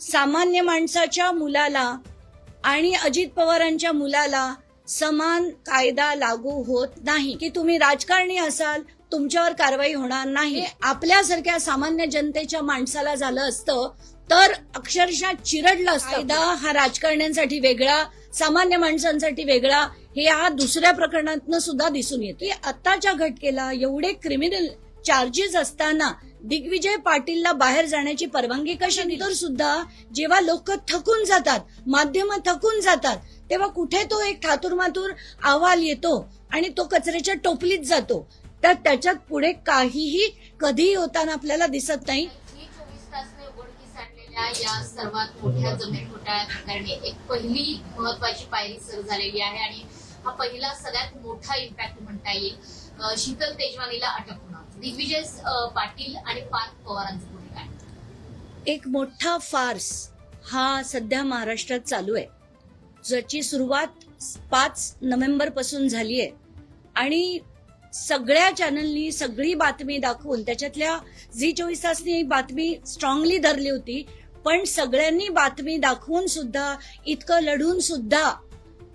सामान्य माणसाच्या मुलाला आणि अजित पवारांच्या मुलाला समान कायदा लागू होत नाही. की तुम्ही राजकारणी असाल तुमच्यावर कारवाई होणार नाही. आपल्यासारख्या सामान्य जनतेच्या माणसाला झालं असतं तर अक्षरशः चिरडलं असतं. कायदा हा राजकारण्यांसाठी वेगळा सामान्य माणसांसाठी वेगळा हे हा दुसऱ्या प्रकरणातनं सुद्धा दिसून येते आताच्या घटकेला एवढे क्रिमिनल चार्जेस असताना दिग्विजय पाटीलला बाहेर जाण्याची परवानगी कशी नंतर सुद्धा जेव्हा लोक थकून जातात माध्यम थकून जातात तेव्हा कुठे तो एक थातुरमातूर अहवाल येतो आणि तो कचऱ्याच्या टोपलीत जातो. तर त्याच्यात पुढे काहीही कधीही होताना आपल्याला दिसत नाही. या सर्वात मोठ्या जमीन घोटाळ्या प्रकरणी एक पहिली महत्वाची पायरी सुरू झालेली आहे आणि हा पहिला सगळ्यात मोठा इम्पॅक्ट म्हणता येईल. शीतल तेजवानीला अटक होणार. दिग्विजय पाटील आणि पार्थ पवारांचं पुढे काय? एक मोठा फार्स हा सध्या महाराष्ट्रात चालू आहे. ज्याची सुरुवात पाच नोव्हेंबरपासून झाली आहे. आणि सगळ्या चॅनलनी सगळी बातमी दाखवून त्याच्यातल्या झी चोवीस तासनी बातमी स्ट्रॉंगली धरली होती पण सगळ्यांनी बातमी दाखवून सुद्धा इतकं लढून सुद्धा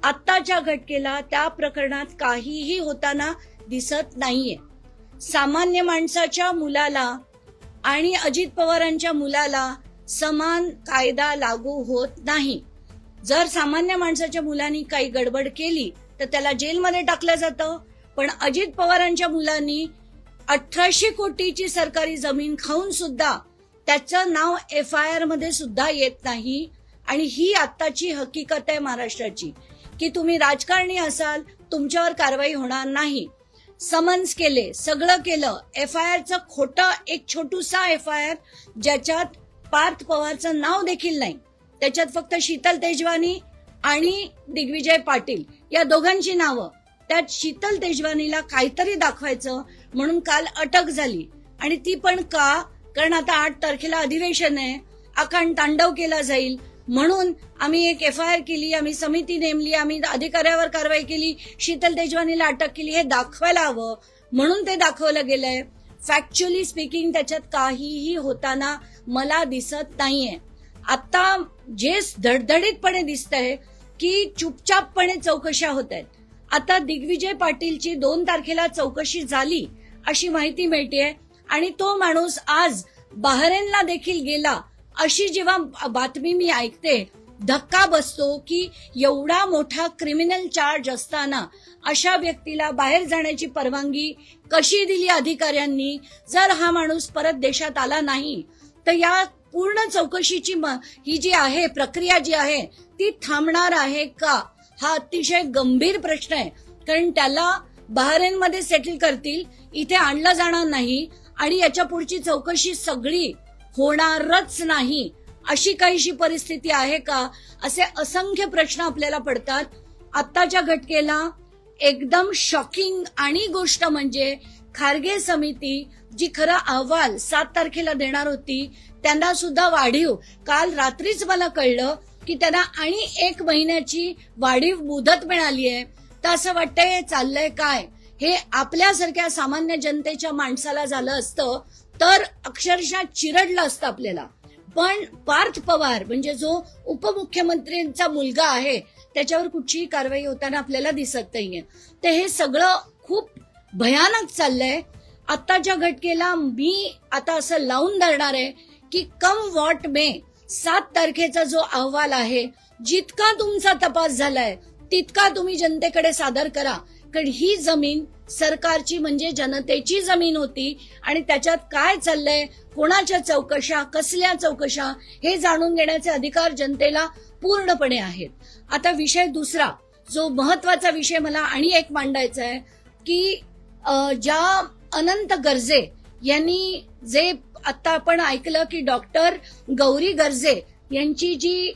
आत्ताच्या घटकेला त्या प्रकरणात काहीही होताना दिसत नाहीये. सामान्य माणसाच्या मुलाला आणि अजित पवारांच्या मुलाला समान कायदा लागू होत नाही. जर सामान्य माणसाच्या मुलांनी काही गडबड केली तर त्याला जेलमध्ये टाकलं जातं. पण अजित पवारांच्या मुलांनी अठराशे कोटीची सरकारी जमीन खाऊन सुद्धा त्याचं नाव एफ आय आरमध्ये सुद्धा येत नाही. आणि ही आत्ताची हकीकत आहे महाराष्ट्राची की तुम्ही राजकारणी असाल तुमच्यावर कारवाई होणार नाही. समन्स केले सगळं केलं. एफ आय आरचं खोटं एक छोटूसा एफ आय आर ज्याच्यात पार्थ पवारचं नाव देखील नाही. त्याच्यात फक्त शीतल तेजवानी आणि दिग्विजय पाटील या दोघांची नावं. त्यात शीतल तेजवानीला काहीतरी दाखवायचं म्हणून काल अटक झाली. आणि ती पण का? कारण आता आठ तारखेला अधिवेशन आहे अखंड तांडव केला जाईल. म्हणून आम्ही एक एफ आय आर केली आम्ही समिती नेमली आम्ही अधिकाऱ्यावर कारवाई केली शीतल तेजवानीला अटक केली हे दाखवायला हवं. म्हणून ते दाखवलं गेलंय. फॅक्च्युअली स्पीकिंग त्याच्यात काहीही होताना मला दिसत नाहीये. आता जे धडधडीतपणे दिसतंय की चुपचापपणे चौकशा होत आहेत आता दिग्विजय पाटीलची दोन तारखेला चौकशी झाली अशी माहिती मिळतेय आणि तो माणूस आज बहरेनला देखील गेला अशी जेव्हा बातमी मी ऐकते धक्का बसतो की एवढा मोठा क्रिमिनल चार्ज असताना अशा व्यक्तीला बाहेर जाण्याची परवानगी कशी दिली अधिकाऱ्यांनी? जर हा माणूस परत देशात आला नाही तर या पूर्ण चौकशीची ही जी आहे प्रक्रिया जी आहे ती थांबणार आहे का? हा अतिशय गंभीर प्रश्न आहे. कारण त्याला बहरेनमध्ये सेटल करतील इथे आणलं जाणार नाही आणि याच्या पुढची चौकशी सगळी होणारच नाही. अशी काहीशी परिस्थिती आहे का? असे असंख्य प्रश्न आपल्याला पडतात. आत्ताच्या घटकेला एकदम शॉकिंग आणि गोष्ट म्हणजे खारगे समिती जी खरं अहवाल सात तारखेला देणार होती त्यांना सुद्धा वाढीव. काल रात्रीच मला कळलं की त्यांना आणि एक महिन्याची वाढीव मुदत मिळाली आहे. तर असं वाटतंय चाललंय काय? हे आपल्यासारख्या सामान्य जनतेच्या माणसाला झालं असतं. तर अक्षरशः चिरडलं असतं आपल्याला. पण पार्थ पवार म्हणजे जो उपमुख्यमंत्र्यांचा मुलगा आहे त्याच्यावर कुठचीही कारवाई होताना आपल्याला दिसत नाहीये. तर हे सगळं खूप भयानक चाललंय. आत्ताच्या घटकेला मी आता असं लावून धरणार आहे की कम वॉट मे सात तारखेचा जो अहवाल आहे जितका तुमचा तपास झालाय तितका तुम्ही जनतेकडे सादर करा. कारण ही जमीन सरकारची म्हणजे जनतेची जमीन होती. आणि त्याच्यात काय चाललंय? कोणाच्या चौकशा? कसल्या चौकशा? हे जाणून घेण्याचे अधिकार जनतेला पूर्णपणे आहेत. आता विषय दुसरा. जो महत्त्वाचा विषय मला आणि एक मांडायचा आहे की ज्या अनंत गर्जे यांनी जे आता आपण ऐकलं की डॉक्टर गौरी गर्जे यांची जी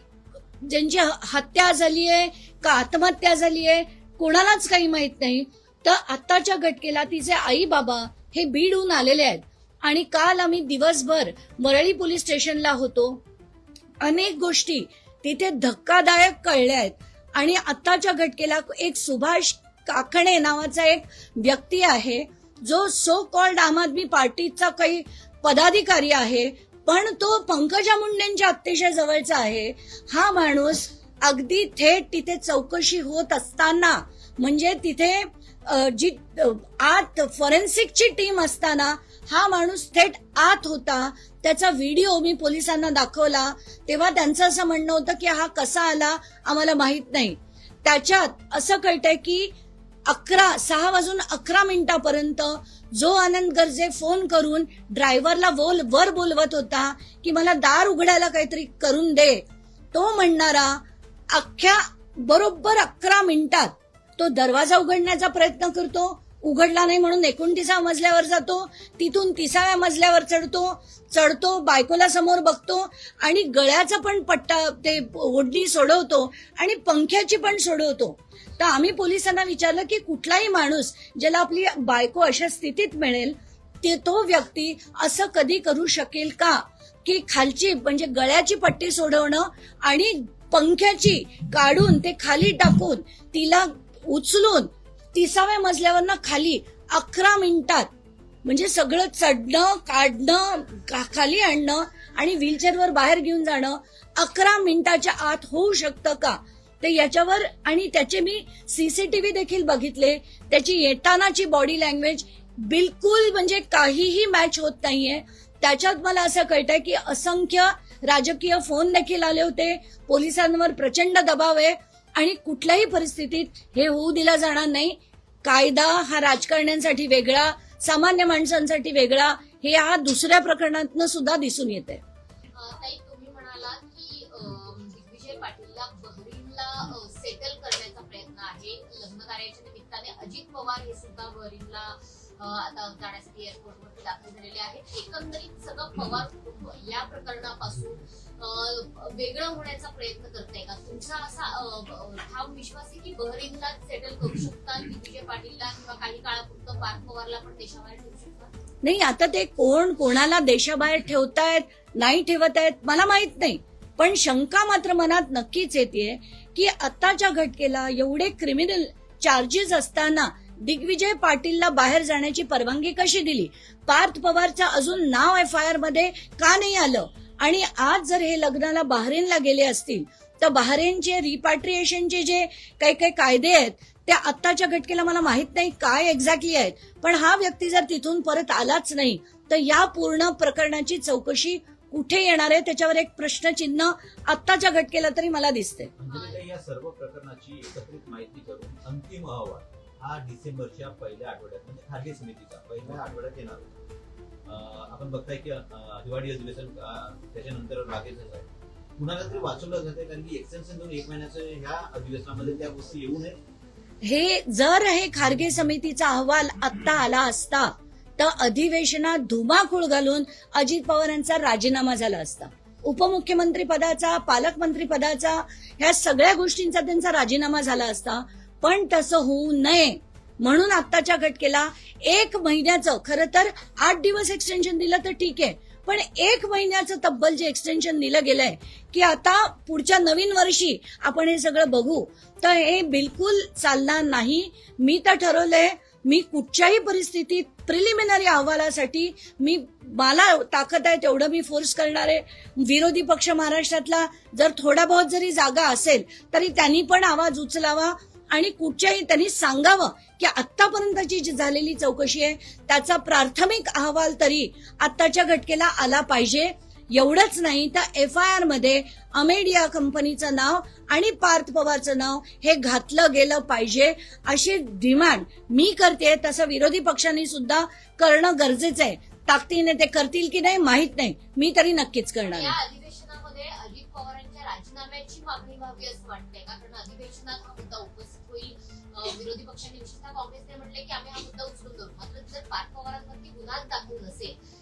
ज्यांची ह- हत्या झाली आहे का आत्महत्या झाली आहे कोणालाच काही माहीत नाही. तर आत्ताच्या घटकेला तिचे आई बाबा हे बीडहून आलेले आहेत. आणि काल आम्ही दिवसभर वरळी पोलीस स्टेशनला होतो. अनेक गोष्टी तिथे धक्कादायक कळल्या आहेत. आणि आत्ताच्या घटकेला एक सुभाष काकणे नावाचा एक व्यक्ती आहे. जो सो कॉल्ड आम आदमी पार्टीचा काही पदाधिकारी आहे. पण तो पंकजा मुंडेंच्या अतिशय जवळचा आहे. हा माणूस अगदी थेट तिथे चौकशी होत असताना म्हणजे तिथे जी आत फॉरेन्सिकची टीम असताना हा माणूस थेट आत होता. त्याचा व्हिडिओ मी पोलिसांना दाखवला. तेव्हा त्यांचं असं म्हणणं होतं की हा कसा आला आम्हाला माहीत नाही. त्याच्यात असं कळतंय की अकरा सहा वाजून अकरा मिनिटापर्यंत जो आनंद गर्जे फोन करून ड्रायव्हरला बोल वर बोलवत होता की मला दार उघडायला काहीतरी करून दे. तो म्हणणारा अख्ख्या बरोबर अकरा मिनिटात तो दरवाजा उघडण्याचा प्रयत्न करतो. उघडला नाही म्हणून एकोणतीसा मजल्यावर जातो. तिथून तिसाव्या मजल्यावर चढतो. चढतो बायकोला समोर बघतो आणि गळ्याचा पण पट्टा ते ओढणी सोडवतो आणि पंख्याची पण सोडवतो. तर आम्ही पोलिसांना विचारलं की कुठलाही माणूस ज्याला आपली बायको अशा स्थितीत मिळेल ते तो व्यक्ती असं कधी करू शकेल का? की खालची म्हणजे गळ्याची पट्टी सोडवणं आणि पंख्याची काढून ते खाली टाकून तिला उचलून तिसाव्या मजल्यावरनं खाली अकरा मिनिटात म्हणजे सगळं चढणं काढणं खाली आणणं आणि व्हीलचेअरवर बाहेर घेऊन जाणं अकरा मिनिटाच्या आत होऊ शकतं का? ते याच्यावर आणि त्याचे मी सीसीटीव्ही देखील बघितले. त्याची येतानाची बॉडी लँग्वेज बिलकुल म्हणजे काहीही मॅच होत नाहीये. त्याच्यात मला असं कळतंय की असंख्य राजकीय फोन देखील आले होते. पोलिसांवर प्रचंड दबाव आहे आणि कुठल्याही परिस्थितीत हे होऊ दिला जाणार नाही. कायदा हा राजकारण्यांसाठी वेगळा सामान्य माणसांसाठी वेगळा हे हा दुसऱ्या प्रकरणातनं सुद्धा दिसून येते अ, तुम्ही म्हणालात की दिग्विजय पाटीलला बहरीनला सेटल करण्याचा प्रयत्न आहे. लग्न कार्याच्या निमित्ताने अजित पवार हे सुद्धा बहरीनला आता जाण्यासाठी एअरपोर्टवरती दाखल झालेले आहेत. एकंदरीत सगळं पवार कुटुंब या प्रकरणापासून वेगळं होण्याचा प्रयत्न करताय का? तुमचा असा अ, ठाम विश्वास आहे की बहरीनला सेटल करू शकतात विजय पाटीलला किंवा काही काळापुरतं पार्थ पवारला पण देशाबाहेर ठेवू शकतात नाही आता ते कोण कोणाला देशाबाहेर ठेवतायत नाही ठेवत आहेत मला माहीत नाही. पण शंका मात्र मनात नक्कीच येते की आताच्या घटकेला एवढे क्रिमिनल चार्जेस असताना दिग्विजय पाटीलला बाहेर जाण्याची परवानगी कशी दिली? पार्थ पवारचं अजून नाव एफ आय आरमध्ये का नाही आलं? आणि आज जर हे लग्नाला बहरीनला गेले असतील तर बहरेनचे रिपॅट्रिएशनचे जे काही काही कायदे आहेत त्या आत्ताच्या घटकेला मला माहीत नाही काय एक्झॅक्टली आहेत. पण हा व्यक्ती जर तिथून परत आलाच नाही तर या पूर्ण प्रकरणाची चौकशी कुठे येणार आहे? त्याच्यावर एक प्रश्नचिन्ह आत्ताच्या घटकेला तरी मला दिसते म्हणजे या सर्व प्रकरणाची एकत्रित माहिती करून अंतिम अहवाल. हा डिसेंबरच्या पहिल्या आठवड्यात म्हणजे खाद्य समितीच्या पहिल्या आठवड्यात येणार आपण बघताय की हिवाळी अधिवेशन त्याच्यानंतर लागेलच आहे कुणाला तरी वाचवलं जाते कारण की एक्सटेन्शन दोन एक महिन्याचं ह्या अधिवेशनामध्ये त्या गोष्टी येऊ नये हे जर हे खारगे समितीचा अहवाल आत्ता आला असता तर अधिवेशनात धुमाकूळ घालून अजित पवारांचा राजीनामा झाला असता. उपमुख्यमंत्री पदाचा पालकमंत्री पदाचा ह्या सगळ्या गोष्टींचा त्यांचा राजीनामा झाला असता. पण तसं होऊ नये. म्हणून आत्ताच्या घटकेला एक महिन्याचं खरं तर आठ दिवस एक्सटेन्शन दिलं तर ठीक आहे. पण एक महिन्याचं तब्बल जे एक्सटेन्शन दिलं गेलंय की आता पुढच्या नवीन वर्षी आपण हे सगळं बघू तर हे बिलकुल चालणार नाही. मी तर ठरवलंय मी कुठच्याही परिस्थितीत प्रिलिमिनरी अहवालासाठी मी मला ताकद आहे तेवढं मी फोर्स करणार आहे. विरोधी पक्ष महाराष्ट्रातला जर थोडा बहुत जरी जागा असेल तरी त्यांनी पण आवाज उचलावा. आणि कुठच्याही त्यांनी सांगावं की आतापर्यंतची जी झालेली चौकशी आहे त्याचा प्राथमिक अहवाल तरी आत्ताच्या घटकेला आला पाहिजे. एवढंच नाही तर एफ आय आरमध्ये अमेडिया कंपनीचं नाव आणि पार्थ पवारचं नाव हे घातलं गेलं पाहिजे. अशी डिमांड मी करते तसं विरोधी पक्षांनी सुद्धा करणं गरजेचं आहे. ताकदीने ते करतील की नाही माहीत नाही. मी तरी नक्कीच करणार आहे. अधिवेशनामध्ये अजित पवारांच्या राजीनाम्याची मागणी व्हावी असं वाटतंय. कारण अधिवेशनात विरोधी पक्षांनी विशेषतः काँग्रेसने म्हटले की आम्ही हा मुद्दा उचलून धरू. मात्र जर पार्थ पवारांवरती गुन्हा दाखल नसेल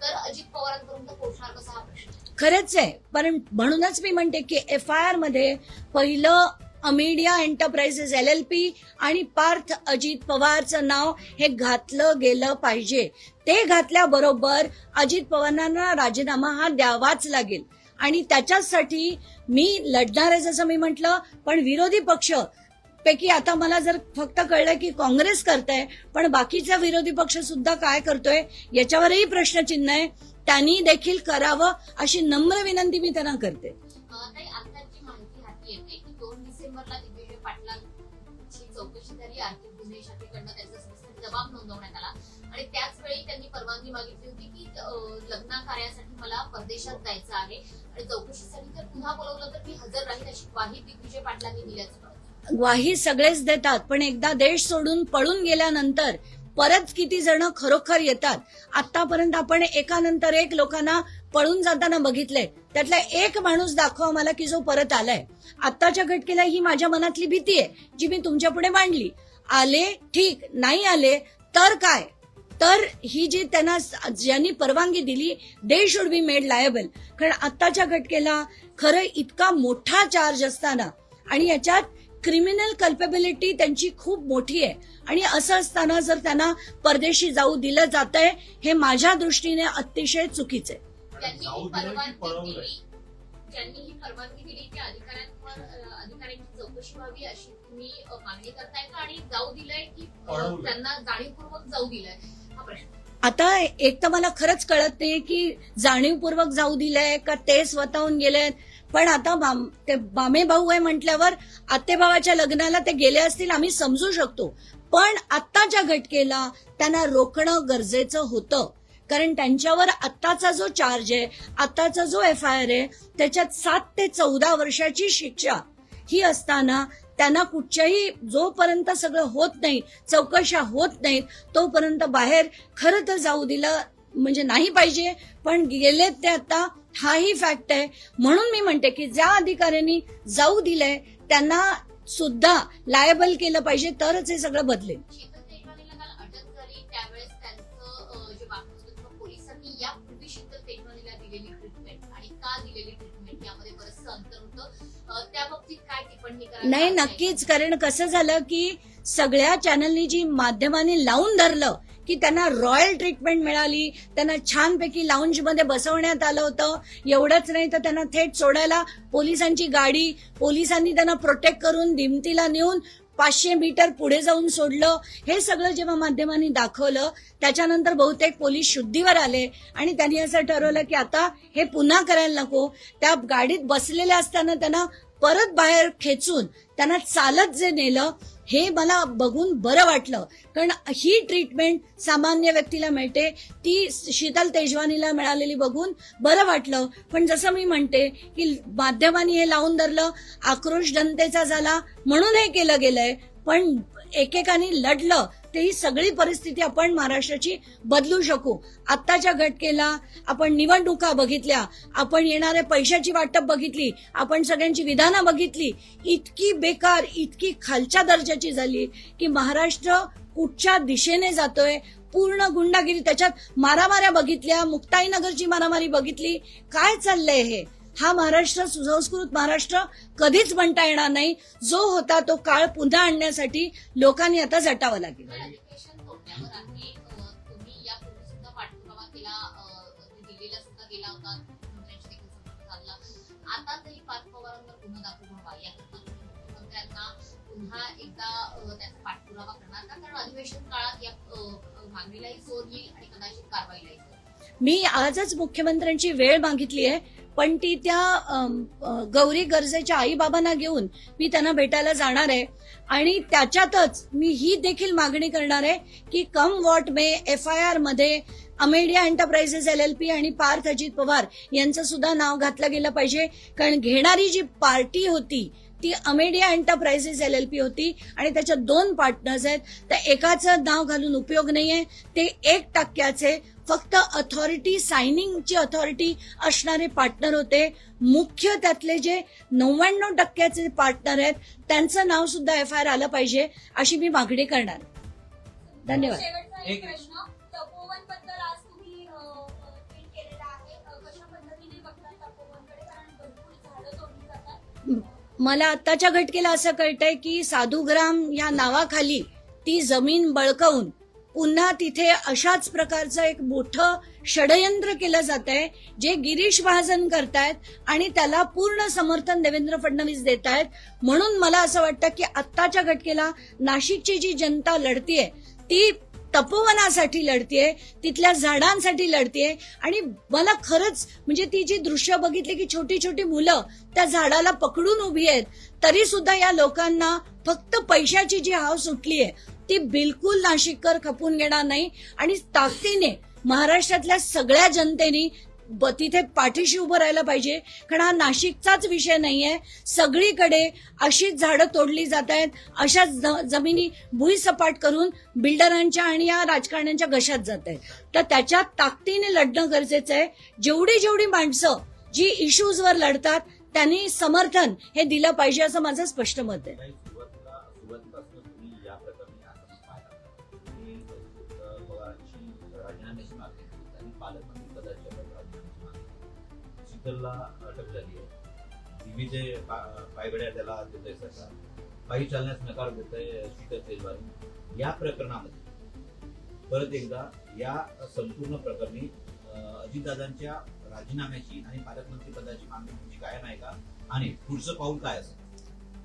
तर अजित पवारांपर्यंत पोहोचणार कसा हा प्रश्न? खरंच आहे. पण म्हणूनच मी म्हणते की एफ आय आरमध्ये पहिलं Amadea enterprises L L P आणि पार्थ अजित पवारचं नाव हे घातलं गेलं पाहिजे. ते घातल्याबरोबर अजित पवारांना राजीनामा हा द्यावाच लागेल. आणि त्याच्यासाठी मी लढणार आहे जसं मी म्हटलं पण विरोधी पक्ष पैकी आता मला जर फक्त कळलं की काँग्रेस करत आहे पण बाकीचा विरोधी पक्ष सुद्धा काय करतोय याच्यावरही प्रश्नचिन्ह आहे. त्यांनी देखील करावं अशी नम्र विनंती मी त्यांना करते. जबाब नोंदवण्यात आला. आणि त्याच वेळी त्यांनी परवानगी मागितली होती की लग्न कार्यासाठी मला परदेशात जायचं आहे. आणि चौकशीसाठी जर पुन्हा बोलवलं तर मी हजर राहील अशी ग्वाही दिग्विजय पाटलांनी दिल्याचं. ग्वाही सगळेच देतात पण एकदा देश सोडून पळून गेल्यानंतर परत किती जण खरोखर येतात? आतापर्यंत आपण एकानंतर एक लोकांना पळून जाताना बघितलंय त्यातला एक माणूस दाखवा मला की जो परत आलाय. आत्ताच्या घटकेला ही माझ्या मनातली भीती आहे जी मी तुमच्यापुढे मांडली. आले ठीक. नाही आले तर काय? तर ही जी त्यांना ज्यांनी परवानगी दिली they should be made liable कारण आत्ताच्या घटकेला खरं इतका मोठा चार्ज असताना आणि याच्यात क्रिमिनल कल्पेबिलिटी त्यांची खूप मोठी आहे. आणि असं असताना जर त्यांना परदेशी जाऊ दिलं जात आहे हे माझ्या दृष्टीने अतिशय चुकीचं ही ही हा आता एक तर मला खरंच कळत नाही की जाणीवपूर्वक जाऊ दिलंय का ते स्वतःहून गेलेत? पण आता बाम- ते बामे भाऊ आहे म्हटल्यावर आतेभावाच्या लग्नाला ते गेले असतील आम्ही समजू शकतो. पण आत्ताच्या घटकेला त्यांना रोखणं गरजेचं होतं. कारण त्यांच्यावर आत्ताचा जो चार्ज आहे आत्ताचा जो एफ आय आर आहे त्याच्यात सात ते चौदा वर्षाची शिक्षा ही असताना त्यांना कुठच्याही जोपर्यंत सगळं होत नाही चौकशा होत नाहीत तोपर्यंत बाहेर खरं तर जाऊ दिलं म्हणजे नाही पाहिजे. पण गेलेत ते आता हाही फॅक्ट आहे. म्हणून मी म्हणते की ज्या अधिकाऱ्यांनी जाऊ दिलंय त्यांना सुद्धा लायबल केलं पाहिजे तरच हे सगळं बदलेल. नाही नक्कीच. कारण कसं झालं की सगळ्या चॅनलनी जी माध्यमाने लावून धरलं की त्यांना रॉयल ट्रीटमेंट मिळाली त्यांना छानपैकी लाऊंजमध्ये बसवण्यात आलं होतं. एवढंच नाही तर त्यांना थेट सोडायला पोलिसांची गाडी पोलिसांनी त्यांना प्रोटेक्ट करून दिमतीला नेऊन पाचशे मीटर पुढे जाऊन सोडलं. हे सगळं जेव्हा माध्यमांनी दाखवलं त्याच्यानंतर बहुतेक पोलीस शुद्धीवर आले आणि त्यांनी असं ठरवलं की आता हे पुन्हा करायला नको. त्या गाडीत बसलेल्या असताना त्यांना परत बाहेर खेचून त्यांना चालत जे नेलं हे मला बघून बरं वाटलं. कारण ही ट्रीटमेंट सामान्य व्यक्तीला मिळते ती शीतल तेजवानीला मिळालेली बघून बरं वाटलं. पण जसं मी म्हणते की माध्यमांनी हे लावून धरलं आक्रोश जनतेचा झाला म्हणून हे केलं गेलंय पण एकेकाने लढलं. ते ही सगळी परिस्थिती आपण महाराष्ट्राची बदलू शकू. आत्ताच्या घटकेला आपण निवडणुका बघितल्या आपण येणाऱ्या पैशाची वाटप बघितली आपण सगळ्यांची विधानं बघितली इतकी बेकार इतकी खालच्या दर्जाची झाली की महाराष्ट्र कुठच्या दिशेने जातोय पूर्ण गुंडागिरी. त्याच्यात मारामाऱ्या बघितल्या मुक्ताईनगरची मारामारी बघितली. काय चाललंय हे? हा महाराष्ट्र सुसंस्कृत महाराष्ट्र कधीच म्हणता येणार नाही जो होता तो काळ पुन्हा आणण्यासाठी लोकांनी आता झटावं लागेल पुन्हा एकदा त्याचा पाठपुरावा करणार का कारण अधिवेशन काळात या मागणीलाही जोर येईल आणि कदाचित कारवाईलाही. मी आजच मुख्यमंत्र्यांची वेळ मागितली आहे पण ती त्या गौरी गरजेच्या आई बाबांना घेऊन मी त्यांना भेटायला जाणार आहे. आणि त्याच्यातच मी ही देखील मागणी करणार आहे की कम वॉट मे एफ आय आरमध्ये Amadea enterprises L L P आणि पार्थ अजित पवार यांचं सुद्धा नाव घातलं गेलं पाहिजे. कारण घेणारी जी पार्टी होती ती Amadea enterprises L L P होती आणि त्याच्यात दोन पार्टनर्स आहेत. तर एकाचं नाव घालून उपयोग नाहीये. ते एक टक्क्याचे फक्त अथॉरिटी सायनिंगची अथॉरिटी असणारे पार्टनर होते. मुख्य त्यातले जे नव्याण्णव टक्क्याचे पार्टनर आहेत त्यांचं नाव सुद्धा एफ आय आर आलं पाहिजे अशी मी मागणी करणार. धन्यवाद. मला आत्ताच्या घटकेला असं कळतंय की साधुग्राम या नावाखाली ती जमीन बळकवून पुन्हा तिथे अशाच प्रकारचं एक मोठं षडयंत्र केलं जात आहे जे गिरीश महाजन करतायत आणि त्याला पूर्ण समर्थन देवेंद्र फडणवीस देत आहेत म्हणून मला असं वाटतं की आत्ताच्या घटकेला नाशिकची जी जनता लढतीये ती तपोवनासाठी लढतीये तिथल्या झाडांसाठी लढतीये. आणि मला खरंच म्हणजे ती जी दृश्य बघितली की छोटी छोटी मुलं त्या झाडाला पकडून उभी आहेत तरी सुद्धा या लोकांना फक्त पैशाची जी हाव सुटली आहे ती बिलकुल नाशिककर खपून घेणार नाही. आणि ताकदीने महाराष्ट्रातल्या सगळ्या जनतेने ब- तिथे पाठीशी उभं राहायला पाहिजे. कारण हा नाशिकचाच विषय नाहीये. सगळीकडे अशीच झाडं तोडली जात आहेत. अशाच ज- जमिनी भुईसपाट करून बिल्डरांच्या आणि या राजकारण्यांच्या घशात जात आहेत. तर त्याच्या ताकदीने लढणं गरजेचं आहे. जेवढी जेवढी माणसं जी इश्यूजवर लढतात त्यांनी समर्थन हे दिलं पाहिजे असं माझं स्पष्ट मत आहे. मित्तलला अटक झाली आहे. दिग्विजय जे पायगड्या त्याला देत आहे सरकार पायी चालण्यास नकार देत आहे शीतल तेजवानी या प्रकरणामध्ये परत एकदा या संपूर्ण प्रकरणी अजितदादांच्या राजीनाम्याची आणि पालकमंत्री पदाची मागणी तुमची कायम आहे का? आणि पुढचं पाऊल काय असेल?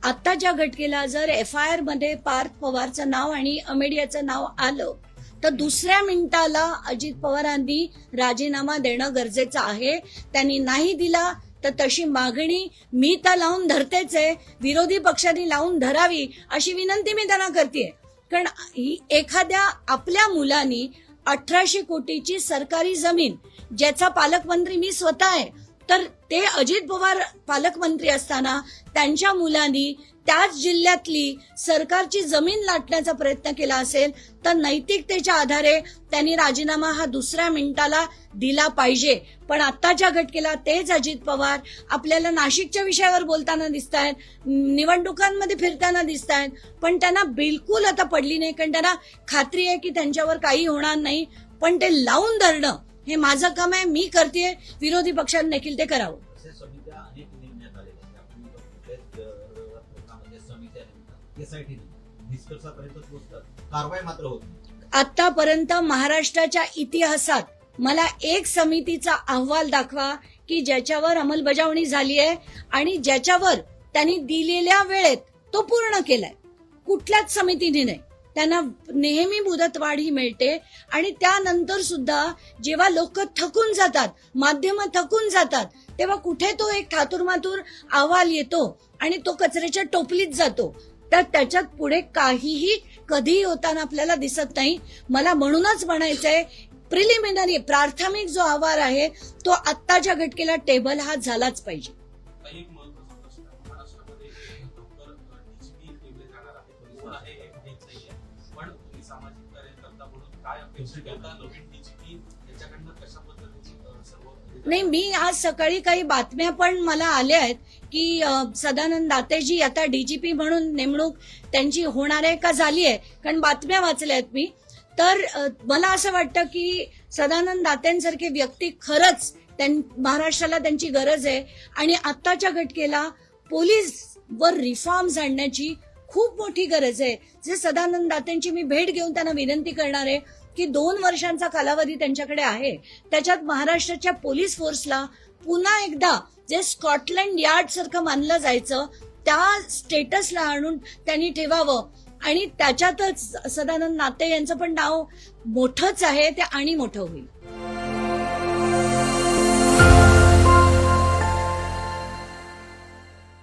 आत्ताच्या घटकेला जर एफ आय आरमध्ये पार्थ पवारचं नाव आणि अमेडियाचं नाव आलं तर दुसऱ्या मिनिटाला अजित पवारांनी राजीनामा देणं गरजेचं आहे. त्यांनी नाही दिला तर तशी मागणी मी तर लावून धरतेच आहे. विरोधी पक्षांनी लावून धरावी अशी विनंती मी त्यांना करते कारण ही एखाद्या आपल्या मुलांनी अठराशे कोटीची सरकारी जमीन ज्याचा पालकमंत्री मी स्वतः आहे तर ते अजित पवार पालकमंत्री असताना त्यांच्या मुलांनी त्याच जिल्ह्यातली सरकारची जमीन लाटण्याचा प्रयत्न केला असेल तर नैतिकतेच्या आधारे त्यांनी राजीनामा हा दुसऱ्या मिनिटाला दिला पाहिजे. पण आत्ताच्या घटकेला तेच अजित पवार आपल्याला नाशिकच्या विषयावर बोलताना दिसत आहेत निवडणुकांमध्ये फिरताना दिसत आहेत पण त्यांना बिलकुल आता पडली नाही. कारण त्यांना खात्री आहे की त्यांच्यावर काही होणार नाही. पण ते लावून धरणं हे माझं काम आहे मी करते विरोधी पक्षांनी देखील ते करावं. आतापर्यंत महाराष्ट्राच्या इतिहासात मला एक समितीचा अहवाल दाखवा की ज्याच्यावर अंमलबजावणी झाली आहे आणि ज्याच्यावर त्यांनी दिलेल्या वेळेत तो पूर्ण केलाय. कुठल्याच समितीने नाही. त्यांना नेहमी मुदतवाढ ही मिळते आणि त्यानंतर सुद्धा जेव्हा लोक थकून जातात माध्यम थकून जातात तेव्हा कुठे तो एक ठातूरमातूर अहवाल येतो आणि तो कचऱ्याच्या टोपलीत जातो. तर त्याच्यात पुढे काहीही कधीही होताना आपल्याला दिसत नाही. मला म्हणूनच म्हणायचंय प्रिलिमिनरी प्राथमिक जो अहवाल आहे तो आत्ताच्या घटकेला टेबल हा झालाच पाहिजे. नाही मी आज सकाळी काही बातम्या पण मला आल्या आहेत की सदानंद दातेजी आता डीजीपी म्हणून नेमणूक त्यांची होणार आहे का झाली आहे? कारण बातम्या वाचल्या आहेत मी. तर मला असं वाटतं की सदानंद दात्यांसारखे व्यक्ती खरंच त्यां- महाराष्ट्राला त्यांची गरज आहे. आणि आत्ताच्या घटकेला पोलीस वर रिफॉर्म्स आणण्याची खूप मोठी गरज आहे. जे सदानंद दातेंची मी भेट घेऊन त्यांना विनंती करणार आहे की दोन वर्षांचा कालावधी त्यांच्याकडे आहे. त्याच्यात महाराष्ट्राच्या पोलीस फोर्सला पुन्हा एकदा जे स्कॉटलंड यार्ड सारखं मानलं जायचं त्या स्टेटसला आणून त्यांनी ठेवावं. आणि त्याच्यातच सदानंद नाते यांचं पण नाव मोठंच आहे ते आणि मोठं होईल.